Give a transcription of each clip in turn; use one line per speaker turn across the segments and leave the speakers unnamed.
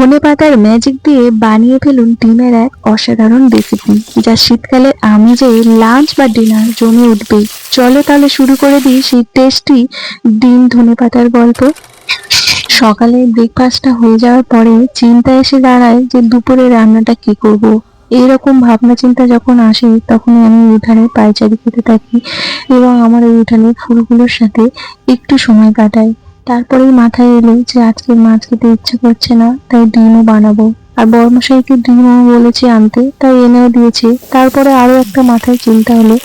ধনে পাতার ম্যাজিক দিয়ে বানিয়ে ফেলুন ডিমের এক অসাধারণ রেসিপি যা শীতকালে আমি যে লাঞ্চ বা ডিনার জমে উঠবে চলো তাহলে শুরু করে দিই সেই টেস্টি ডিম ধনে পাতার গল্প। সকালে ব্রেকফাস্টটা হয়ে যাওয়ার পরে চিন্তা এসে দাঁড়ায় যে দুপুরে রান্নাটা কি করব। এইরকম ভাবনা চিন্তা যখন আসে, তখনই আমি উঠানে পায়চারি খেতে থাকি এবং আমার ওই উঠানের ফুলগুলোর সাথে একটু সময় কাটাই। তারপরেই মাথায় এলো যে আজকে মাছ খেতে ইচ্ছে করছে না, তাই ডিমও বানাবো। আর বর্মশাইকে ডিমও বলেছি আনতে, তাই এনেও দিয়েছে। তারপরে আরও একটা মাথায় চিন্তা হলো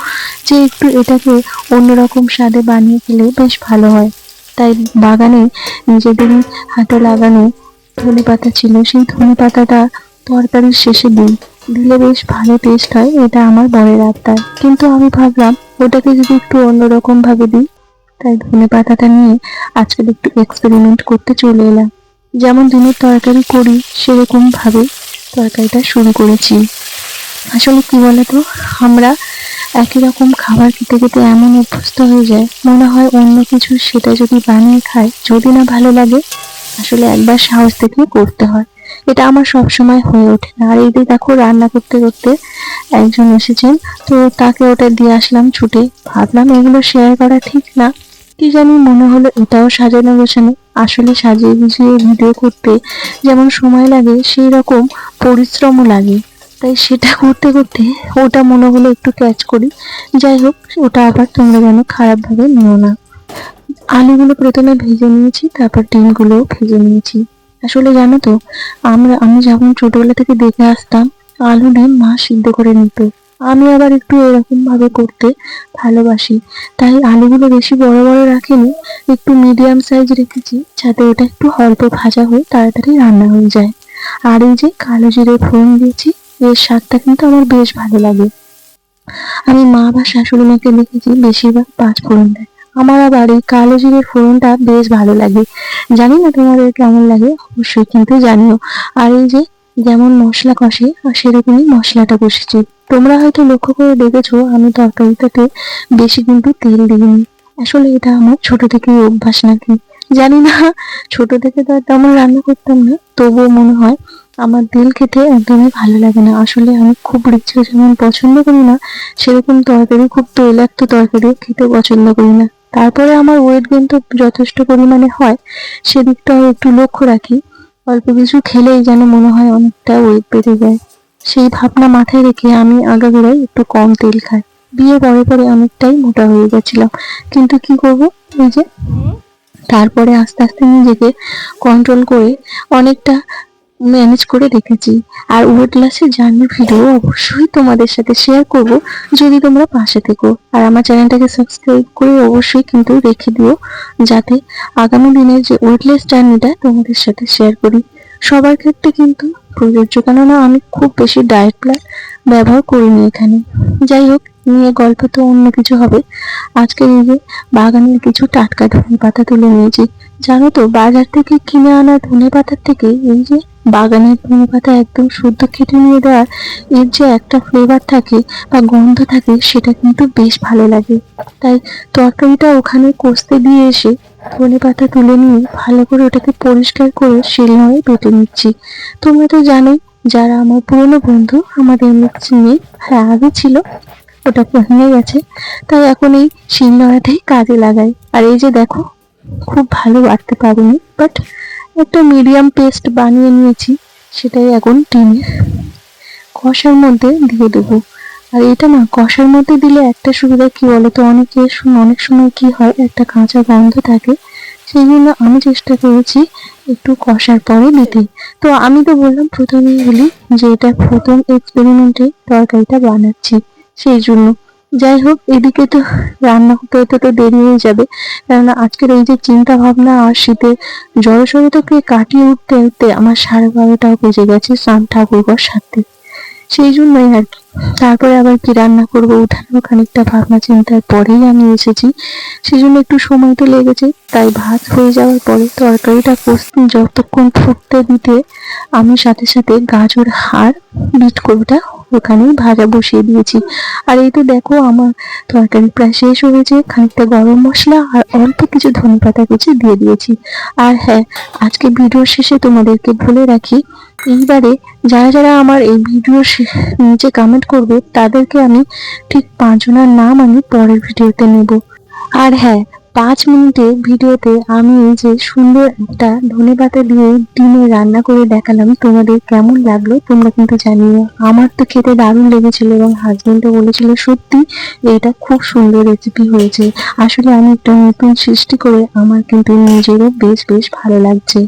যে একটু এটাকে অন্যরকম স্বাদে বানিয়ে খেলে বেশ ভালো হয়। তাই বাগানে নিজেদের হাতে লাগানো ধনে পাতা ছিল, সেই ধনে পাতাটা তরকারির শেষে দিই। দিলে বেশ ভালো টেস্ট হয়, এটা আমার বরের আবদার। কিন্তু আমি ভাবলাম ওটাকে যদি একটু অন্যরকম ভাবে দিই তাই ধনে পাতাটা নিয়ে আজকাল একটু এক্সপেরিমেন্ট করতে চলে এলাম। যেমন দিনের তরকারি করি, সেরকম ভাবে তরকারিটা শুরু করেছি। আসলে কি বলতো, আমরা একই রকম খাবার খেতে খেতে এমন অভ্যস্ত হয়ে যায়, মনে হয় অন্য কিছু সেটা যদি বানিয়ে খায় যদি না ভালো লাগে, আসলে একবার সাহস থেকে করতে হয়। এটা আমার সব সময় হয়ে ওঠে না। আর এই যে দেখো, রান্না করতে করতে একজন এসেছেন, তো তাকে ওটা দিয়ে আসলাম ছুটে। ভাবলাম এগুলো শেয়ার করা ঠিক না। কি জানি মনে হলো এটাও সাজানো গোছানো, আসলে সাজিয়ে গুছিয়ে ভিডিও করতে যেমন সময় লাগে সেই রকম পরিশ্রমও লাগে। তাই সেটা করতে করতে ওটা মনে হলো একটু ক্যাচ করি। যাই হোক, ওটা আবার তোমরা যেন খারাপভাবে নিও না। আলুগুলো প্রথমে ভেজে নিয়েছি, তারপর ডিমগুলোও ভেজে নিয়েছি। আসলে জানো তো, আমরা, আমি যখন ছোটবেলা থেকে দেখে আসতাম, আলু ডিম মা সিদ্ধ করে নিত। আমি আবার একটু এরকম ভাবে করতে ভালোবাসি। তাই আলুগুলো বেশি বড় বড় রাখিনি, একটু মিডিয়াম সাইজ রেখেছি, যাতে ওটা একটু অল্প ভাজা হয়ে তাড়াতাড়ি রান্না হয়ে যায়। আর এই যে কালো জিরে ফোড়ন দিয়েছি, এর স্বাদটা কিন্তু আমার বেশ ভালো লাগে। আমি মা বা শাশুড়ি মাকে দেখেছি, বেশিরভাগ পাঁচ ফোড়ন দেয়। আমার আবার এই কালো জিরের ফোড়নটা বেশ ভালো লাগে। জানি না তোমাদের কেমন লাগে, অবশ্যই কিন্তু জানিও। আর এই যে যেমন মশলা কষে আর সেরকমই মশলাটা কষেছি। তোমরা হয়তো লক্ষ্য করে দেখেছ, আমি তরকারিটাতে বেশি কিন্তু তেল দিইনি। আসলে এটা আমার ছোট থেকেই অভ্যাস নাকি? জানি না, ছোট থেকে তো আর তেমন রান্না করতাম না, তবুও মনে হয় আমার তেল খেতে একদমই ভালো লাগে না। আসলে আমি খুব রিচে যেমন পছন্দ করি না, সেরকম তরকারি, খুব তৈলাক্ত তরকারি খেতে পছন্দ করি না। তারপরে আমার ওয়েট গেইন তো যথেষ্ট পরিমাণে হয়, সেদিকটাও একটু লক্ষ্য রাখি। অল্প কিছু খেলেই যেন মনে হয় অনেকটা ওয়েট বেড়ে যায়। সেই ভাবনা মাথায় রেখে আমি আগাগোড়াই একটু কম তেল খাই। বিয়ে পরে পরে অনেকটাই মোটা হয়ে গেছিলাম। কিন্তু কি করব? এই যে তারপরে আস্তে আস্তে নিজেকে কন্ট্রোল করে অনেকটা ম্যানেজ করে রেখেছি। আর ওয়েট লসের জার্নির ভিডিও অবশ্যই তোমাদের সাথে শেয়ার করব। যদি তোমরা পাশে থেকো, আর আমার চ্যানেলটাকে সাবস্ক্রাইব করে অবশ্যই কিন্তু রেখে দিও, যাতে আগামী দিনের যে ওয়েটলেস জার্নিটা তোমাদের সাথে শেয়ার করি। সবার ক্ষেত্রে কিন্তু প্রযোজ্য, কেননা আমি খুব বেশি ডায়েট প্ল্যান ব্যবহার করিনি এখানে। যাই হোক, নিয়ে গল্প তো অন্য কিছু হবে। আজকে এই যে বাগানের কিছু টাটকা ধনে পাতা তুলে নিয়েছি। জানো তো, বাজার থেকে কিনে আনা ধনে পাতার থেকে এই যে বাগানের ধনে পাতা একদম শুদ্ধ কেটে নিয়ে দেওয়ার এর যে একটা ফ্লেভার থাকে বা গন্ধ থাকে, সেটা কিন্তু বেশ ভালো লাগে। তাই তরকারিটা ওখানে কষতে দিয়ে এসে ধনে পাতা তুলে নিয়ে ভালো করে ওটাকে পরিষ্কার করে শিলনোড়ায় বেটে নিচ্ছি। তোমরা তো জানোই যারা আমার পুরনো বন্ধু, আমাদের মিক্সি হ্যাঁ আগে ছিল, ওটা ভেঙে গেছে। তাই এখন এই শিলনোড়াটাই কাজে লাগাই। আর এই যে দেখো, খুব ভালো বাড়তে পারিনি বাট একটা মিডিয়াম পেস্ট বানিয়ে নিয়েছি, সেটাই এখন টিনে। কষার মধ্যে দিয়ে দেবো। আর এটা না, কষার মধ্যে দিলে একটা সুবিধা কি বলতো? অনেকে অনেক সময় কি হয়, একটা কাঁচা গন্ধ থাকে, সেই জন্য আমি চেষ্টা করেছি একটু কষার পরে দিতে। তো আমি তো বললাম, প্রথমেই বলি যে এটা প্রথম এক্সপেরিমেন্টে তরকারিটা বানাচ্ছি, সেই জন্য। যাই হোক, এদিকে তো রান্না করতে হতে তো দেরি হয়ে যাবে। কেননা আজকের এই যে চিন্তা ভাবনা আর শীতে জড়সড়ে তো কে কাটিয়ে উঠতে উঠতে আমার সাড়ে বারোটাও বেজে গেছে স্নান ঠাকুর সারতে। সেই জন্যই আর কি। তারপরে আবার কি রান্না করব উঠানো খানিকটা ভাবনা চিন্তার পরেই আমি এসেছি। সেজন্য একটু সময় তো লেগেছে, তাই ভাত হয়ে যাওয়ার পরে তরকারিটা যতক্ষণ ফুটতে দিতে আমি সাথে সাথে গাজর, হাড়, বিট কবিটা ওখানেই ভাজা বসিয়ে দিয়েছি। আর এই তো দেখো আমার তরকারি প্রায় শেষ হয়েছে, খানিকটা গরম মশলা আর অল্প কিছু ধনে পাতা কুচি দিয়ে দিয়েছি। আর হ্যাঁ আজকে ভিডিওর শেষে তোমাদেরকে বলে রাখি, এইবারে যারা যারা আমার এই ভিডিও নিচে কমেন্ট করবে, তাদেরকে আমি ঠিক পাঁচজনের নাম আমি পরের ভিডিওতে নেব। আর হ্যাঁ পাঁচ মিনিটে ভিডিওতে আমি যে সুন্দর একটা ধনে পাতা দিয়ে ডিমে রান্না করে দেখালাম, তোমাদের কেমন লাগল তোমরা কিন্তু জানিও। আমার তো খেতে দারুণ লেগেছিল এবং হাজবেন্ডও বলেছিল, সত্যি, এটা খুব সুন্দর রেসিপি হয়েছে। আসলে আমি একটা নতুন সৃষ্টি করে আমার কিন্তু নিজেরও বেশ বেশ ভালো লাগছে।